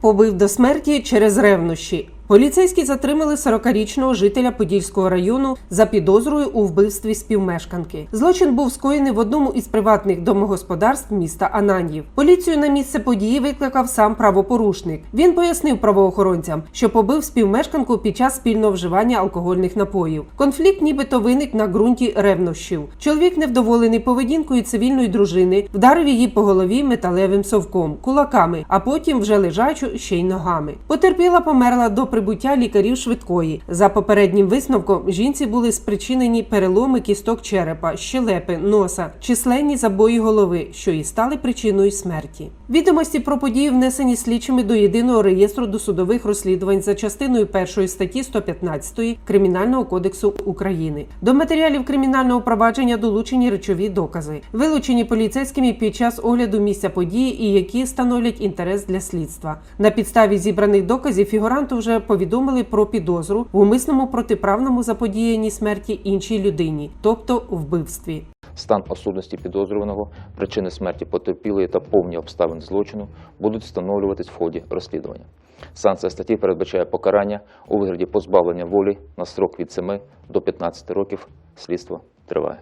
Побив до смерті через ревнощі. Поліцейські затримали 40-річного жителя Подільського району за підозрою у вбивстві співмешканки. Злочин був скоєний в одному із приватних домогосподарств міста Ананьїв. Поліцію на місце події викликав сам правопорушник. Він пояснив правоохоронцям, що побив співмешканку під час спільного вживання алкогольних напоїв. Конфлікт нібито виник на ґрунті ревнощів. Чоловік, невдоволений поведінкою цивільної дружини, вдарив її по голові металевим совком, кулаками, а потім вже лежачу ще й ногами. Потерпіла померла до прибуття лікарів швидкої. За попереднім висновком жінці були спричинені переломи кісток черепа, щелепи, носа, численні забої голови, що і стали причиною смерті. Відомості про події внесені слідчими до єдиного реєстру досудових розслідувань за частиною першої статті 115 Кримінального кодексу України. До матеріалів кримінального провадження долучені речові докази, вилучені поліцейськими під час огляду місця події і які становлять інтерес для слідства. На підставі зібраних доказів фігуранту вже повідомили про підозру в умисному протиправному заподіянні смерті іншій людині, тобто вбивстві. Стан осудності підозрюваного, причини смерті потерпілої та повні обставини злочину будуть встановлюватись в ході розслідування. Санкція статті передбачає покарання у вигляді позбавлення волі на строк від 7 до 15 років. Слідство триває.